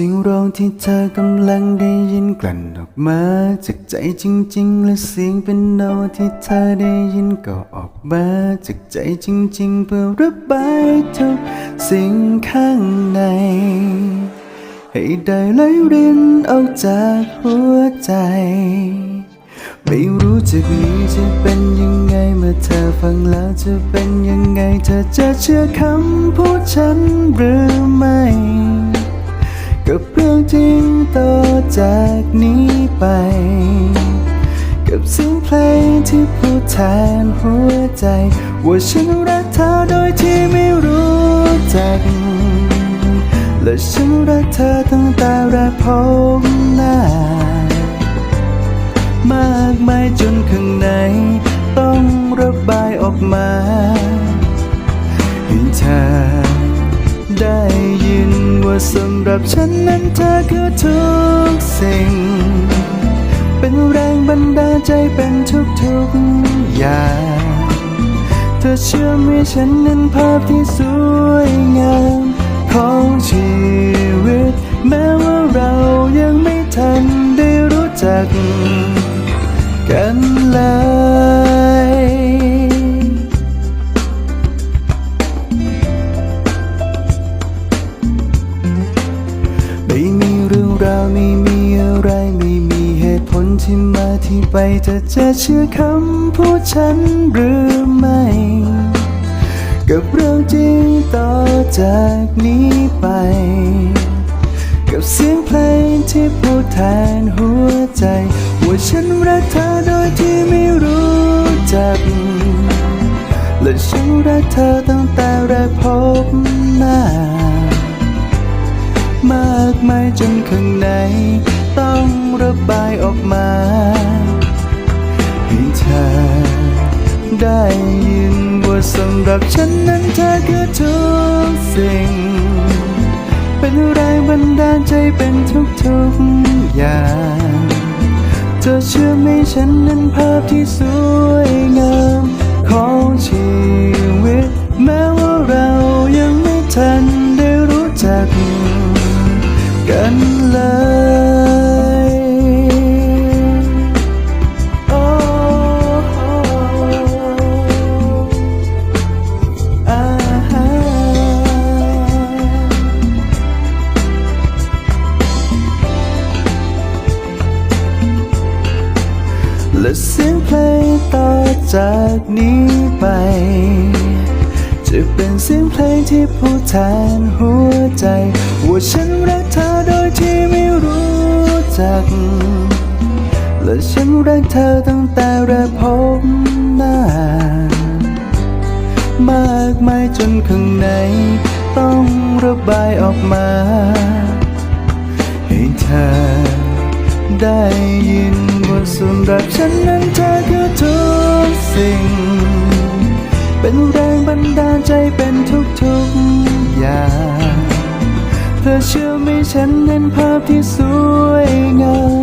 สิ่งร้องที่เธอกำลังได้ยินกลั่นออกมา จากใจจริง ๆ และเสียงเป็นโนที่เธอได้ยินก็ออกมา จากใจจริง ๆ เพื่อระบายทุกสิ่งข้างใน ให้ได้ไหลรินออกจากหัวใจ ไม่รู้จากนี้จะเป็นยังไงเมื่อเธอฟังแล้วจะเป็นยังไง เธอจะเชื่อคำพูดฉันหรือไม่ กับเรื่องจริงต่อจากนี้ไป กับเสียงเพลงที่พูดแทนหัวใจ ว่าฉันรักเธอโดยที่ไม่รู้จัก และฉันรักเธอตั้งแต่แรกพบหน้า หรับฉันนั้นเธอคือทุกสิ่ง เป็นแรงบันดาลใจเป็นทุกทุกอย่าง เธอเชื่อไหมฉันนั้นภาพที่สวยงามของชีวิ ไปเธอจะเชื่อคำพูดฉันหรือไม่ กับเรื่องจริงต่อจากนี้ไป กับเสียงเพลงที่พูดแทนหัวใจ ว่าฉันรักเธอโดยที่ไม่รู้จัก และฉันรักเธอตั้งแต่แรกพบหน้ามากมายจนข้างในต้องระบายออกมา ได้ยินว่าสำหรับฉันนั้นเธอคือทุกสิ่ง เป็นแรงบันดาลใจเป็นทุกๆอย่าง เธอเชื่อไหมฉันนั้นภาพที่สวยงาม และเสียงเพลงต่อจากนี้ไป จะเป็นเสียงเพลงที่พูดแทนหัวใจ ว่าฉันรักเธอโดยที่ไม่รู้จัก และฉันรักเธอตั้งแต่แรกพบ บายออกมา ให้เธอได้ยินว่าสำหรับฉันนั้นเธอคือทุกสิ่ง เป็นแรงบันดาลใจเป็นทุกๆอย่าง เธอเชื่อไหมฉันเห็นภาพที่สวยงาม